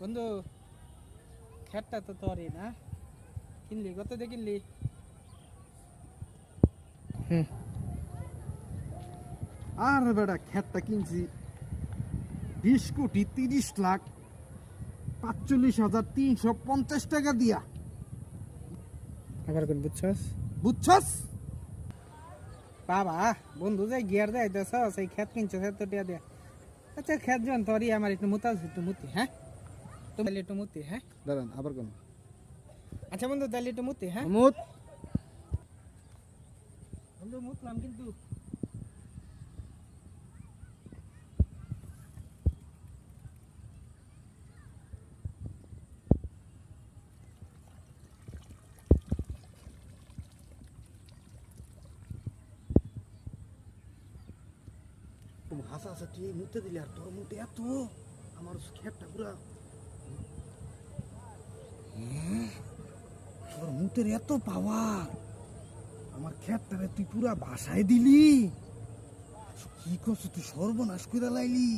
বন্ধু খেটটা তো তোরই না? কিনলি? কত দিয়ে কিনলি? আর বেটা খেতটা কিনছি। বিশ কোটি তিরিশ লাখ পাঁচচল্লিশ হাজার তিনশো পঞ্চাশ টাকা দিয়া। আবার কোন বুঝছস? বুঝছস? বাবা বন্ধু যাই গিয়ার দেয় দেছ সেই খেত কিনছো সে তো দিয়া আচ্ছা খেত জন তোরই আমার একটু মুতা একটু মুতি হ্যাঁ? তুমি একটু মুতি হ্যাঁ দাঁড়ান আবার কোন আচ্ছা বন্ধু তাহলে একটু মুতি হ্যাঁ আমুদ বন্ধু মুতলাম কিন্তু তুমি হাসা হাসা তুই মুতে দিলি আর তোর মুতে এত আমার খেতটা পুরা তোর এত পাওয়ার। আমার খেতটারে তুই পুরা বাসায় দিলি। কি করছ তুই সর্বনাশ করে লাইলি।